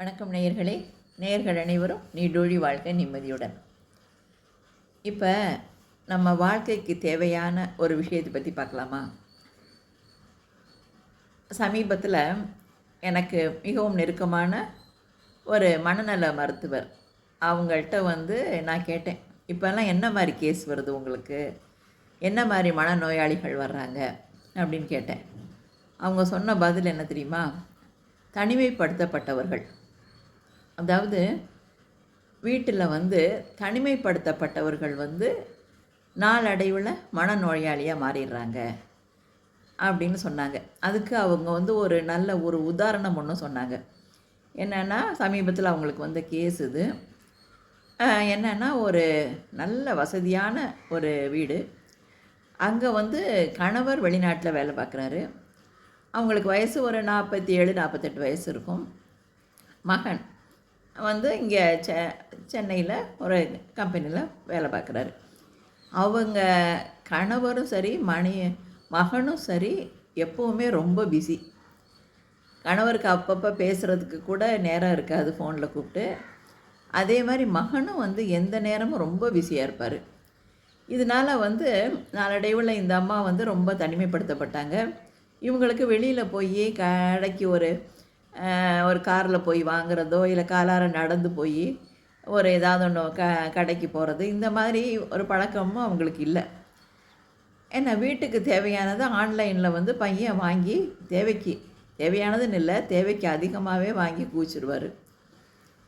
வணக்கம் நேயர்களே. நேயர்கள் அனைவரும் நீடொழி வாழ்க்கை நிம்மதியுடன். இப்போ நம்ம வாழ்க்கைக்கு தேவையான ஒரு விஷயத்தை பற்றி பார்க்கலாமா? சமீபத்தில் எனக்கு மிகவும் நெருக்கமான ஒரு மனநல மருத்துவர் அவங்கள்ட்ட வந்து நான் கேட்டேன். இப்போல்லாம் என்ன மாதிரி கேஸ் வருது உங்களுக்கு? என்ன மாதிரி மனநோயாளிகள் வர்றாங்க? அப்படின்னு கேட்டேன். அவங்க சொன்ன பதில் என்ன தெரியுமா? தனிமைப்படுத்தப்பட்டவர்கள். அதாவது வீட்டில் வந்து தனிமைப்படுத்தப்பட்டவர்கள் வந்து நாளடைவில் மனநோயாளியாக மாறிடுறாங்க அப்படின்னு சொன்னாங்க. அதுக்கு அவங்க வந்து ஒரு நல்ல ஒரு உதாரணம் ஒன்று சொன்னாங்க. என்னென்னா சமீபத்தில் அவங்களுக்கு வந்த கேஸ் இது. என்னென்னா ஒரு நல்ல வசதியான ஒரு வீடு. அங்கே வந்து கணவர் வெளிநாட்டில் வேலை பார்க்குறாரு அவங்களுக்கு வயசு ஒரு நாற்பத்தி ஏழு நாற்பத்தெட்டு வயசு இருக்கும். மகன் வந்து இங்கே செ சென்னையில் ஒரு கம்பெனியில் வேலை பார்க்குறாரு. அவங்க கணவரும் சரி மணி மகனும் சரி எப்போவுமே ரொம்ப பிஸி கணவருக்கு அப்பப்போ பேசுகிறதுக்கு கூட நேரம் இருக்காது ஃபோனில் கூப்பிட்டு. அதே மாதிரி மகனும் வந்து எந்த நேரமும் ரொம்ப பிஸியாக இருப்பார். இதனால் வந்து நாளடைவில் இந்த அம்மா வந்து ரொம்ப தனிமைப்படுத்தப்பட்டாங்க. இவங்களுக்கு வெளியில் போய் கடைக்கு ஒரு ஒரு காரில் போய் வாங்குறதோ இல்லை காலார நடந்து போய் ஒரு ஏதாவது ஒன்று க கடைக்கு போகிறது இந்த மாதிரி ஒரு பழக்கமும் அவங்களுக்கு இல்லை. ஏன்னா வீட்டுக்கு தேவையானது ஆன்லைனில் வந்து பையன் வாங்கி தேவைக்கு தேவையானதுன்னு இல்லை தேவைக்கு அதிகமாகவே வாங்கி கூச்சிடுவார்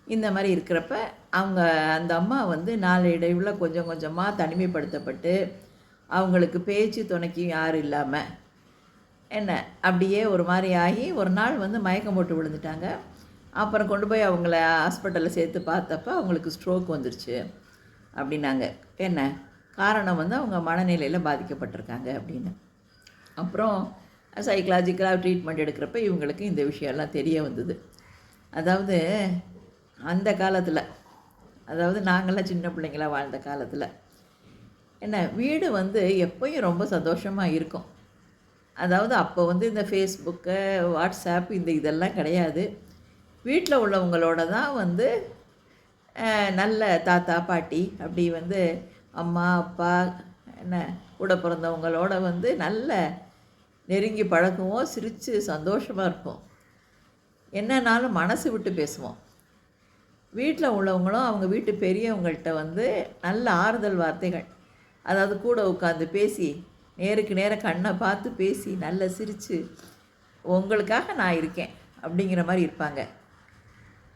இந்த மாதிரி இருக்கிறப்ப அவங்க அந்த அம்மா வந்து நாளடைவில் கொஞ்சம் கொஞ்சமாக தனிமைப்படுத்தப்பட்டு அவங்களுக்கு பேச்சு துணைக்கு யாரும் இல்லாமல் என்ன? அப்படியே ஒரு மாதிரி ஆகி ஒரு நாள் வந்து மயக்கம் போட்டு விழுந்துட்டாங்க. அப்புறம் கொண்டு போய் அவங்கள ஹாஸ்பிட்டலில் சேர்த்து பார்த்தப்ப அவங்களுக்கு ஸ்ட்ரோக் வந்துருச்சு அப்படின்னாங்க. என்ன? காரணம் வந்து அவங்க மனநிலையில் பாதிக்கப்பட்டிருக்காங்க அப்படின்னு. அப்புறம் சைக்கலாஜிக்கலாக ட்ரீட்மெண்ட் எடுக்கிறப்ப இவங்களுக்கு இந்த விஷயம்லாம் தெரிய வந்தது. அதாவது அந்த காலத்தில் அதாவது நாங்களாம் சின்ன பிள்ளைங்களா வாழ்ந்த காலத்தில் என்ன? வீடு வந்து எப்பயும் ரொம்ப சந்தோஷமாக இருக்கும். அதாவது அப்போ வந்து இந்த ஃபேஸ்புக்கு வாட்ஸ்அப் இந்த இதெல்லாம் கிடையாது. வீட்டில் உள்ளவங்களோட தான் வந்து நல்ல தாத்தா பாட்டி அப்படி வந்து அம்மா அப்பா என்ன கூட பிறந்தவங்களோட வந்து நல்ல நெருங்கி பழகுவோம் சிரித்து சந்தோஷமாக இருப்போம். என்னன்னாலும் மனசு விட்டு பேசுவோம். வீட்டில் உள்ளவங்களும் அவங்க வீட்டு பெரியவங்கள்ட்ட வந்து நல்ல ஆறுதல் வார்த்தைகள். அதாவது கூட உட்காந்து பேசி நேருக்கு நேர கண்ணை பார்த்து பேசி நல்லா சிரித்து உங்களுக்காக நான் இருக்கேன் அப்படிங்கிற மாதிரி இருப்பாங்க.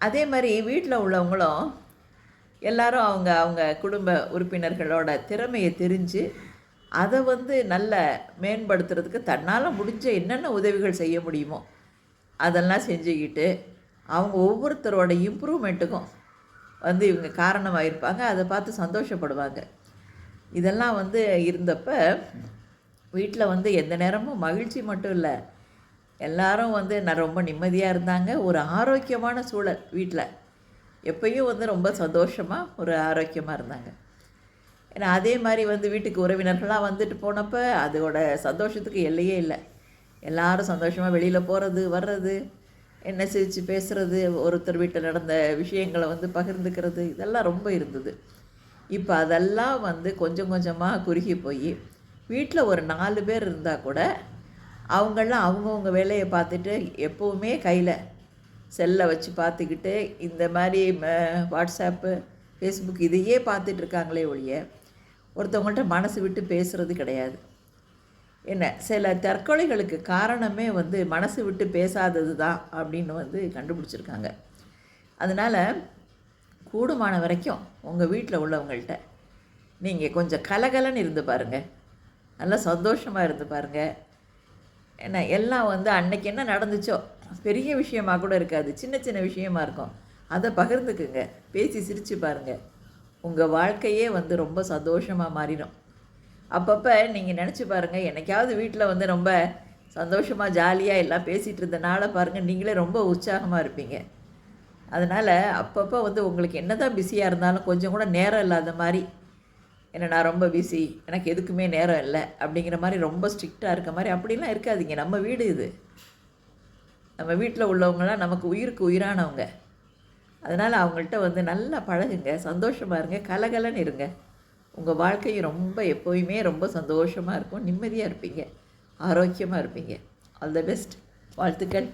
அதே மாதிரி வீட்டில் உள்ளவங்களும் எல்லாரும் அவங்க அவங்க குடும்ப உறுப்பினர்களோட திறமையை தெரிஞ்சு அதை வந்து நல்ல மேம்படுத்துறதுக்கு தன்னால் முடிஞ்ச என்னென்ன உதவிகள் செய்ய முடியுமோ அதெல்லாம் செஞ்சுக்கிட்டு அவங்க ஒவ்வொருத்தரோட இம்ப்ரூவ்மெண்ட்டுக்கும் வந்து இவங்க காரணமாக இருப்பாங்க. அதை பார்த்து சந்தோஷப்படுவாங்க. இதெல்லாம் வந்து இருந்தப்போ வீட்டில் வந்து எந்த நேரமும் மகிழ்ச்சி மட்டும் இல்லை. எல்லாரும் வந்து நான் ரொம்ப நிம்மதியாக இருந்தாங்க. ஒரு ஆரோக்கியமான சூழல் வீட்டில் எப்பயும் வந்து ரொம்ப சந்தோஷமாக ஒரு ஆரோக்கியமாக இருந்தாங்க. ஏன்னா அதே மாதிரி வந்து வீட்டுக்கு உறவினர்கள்லாம் வந்துட்டு போனப்போ அதோட சந்தோஷத்துக்கு எல்லையே இல்லை. எல்லாரும் சந்தோஷமாக வெளியில் போகிறது வர்றது என்ன சிரித்து பேசுகிறது ஒருத்தர் வீட்டில் நடந்த விஷயங்களை வந்து பகிர்ந்துக்கிறது இதெல்லாம் ரொம்ப இருந்தது. இப்போ அதெல்லாம் வந்து கொஞ்சம் கொஞ்சமாக குறுகி போய் வீட்டில் ஒரு நாலு பேர் இருந்தால் கூட அவங்கெல்லாம் அவங்கவுங்க வேலையை பார்த்துட்டு எப்போவுமே கையில் செல்லை வச்சு பார்த்துக்கிட்டு இந்த மாதிரி ம- வாட்ஸ்அப்பு ஃபேஸ்புக் இதையே பார்த்துட்டு இருக்காங்களே ஒழிய ஒருத்தவங்கள்ட்ட மனசு விட்டு பேசுகிறது கிடையாது. என்ன சில தற்கொலைகளுக்கு காரணமே வந்து மனசு விட்டு பேசாதது தான் அப்படின்னு வந்து கண்டுபிடிச்சிருக்காங்க. அதனால் கூடுமான வரைக்கும் உங்கள் வீட்டில் உள்ளவங்கள்ட்ட நீங்கள் கொஞ்சம் கலகலன்னு இருந்து பாருங்கள் நல்லா சந்தோஷமாக இருந்து பாருங்கள் என்ன எல்லாம் வந்து அன்னைக்கு என்ன நடந்துச்சோ பெரிய விஷயமா கூட இருக்காது. சின்ன சின்ன விஷயமா இருக்கும். அதை பகிர்ந்துக்குங்க. பேசி சிரித்து பாருங்கள் உங்கள் வாழ்க்கையே வந்து ரொம்ப சந்தோஷமாக மாறிடும். அப்பப்போ நீங்கள் நினச்சி பாருங்கள் என்னைக்காவது வீட்டில் வந்து ரொம்ப சந்தோஷமாக ஜாலியாக எல்லாம் பேசிகிட்டு இருந்தனால பாருங்கள் நீங்களே ரொம்ப உற்சாகமாக இருப்பீங்க. அதனால் அப்பப்போ வந்து உங்களுக்கு என்ன தான் பிஸியாக இருந்தாலும் கொஞ்சம் கூட நேரம் இல்லாத மாதிரி என்னை நான் ரொம்ப பிஸி எனக்கு எதுக்குமே நேரம் இல்லை அப்படிங்கிற மாதிரி ரொம்ப ஸ்ட்ரிக்டாக இருக்க மாதிரி அப்படிலாம் இருக்காதிங்க. நம்ம வீடு இது. நம்ம வீட்டில் உள்ளவங்களாம் நமக்கு உயிருக்கு உயிரானவங்க. அதனால் அவங்கள்ட்ட வந்து நல்லா பழகுங்க சந்தோஷமாக இருங்க கலகலன்னு இருங்க. உங்கள் வாழ்க்கையும் ரொம்ப எப்போயுமே ரொம்ப சந்தோஷமாக இருக்கும் நிம்மதியாக இருப்பீங்க ஆரோக்கியமாக இருப்பீங்க. ஆல் த பெஸ்ட் வாழ்த்துக்கள்.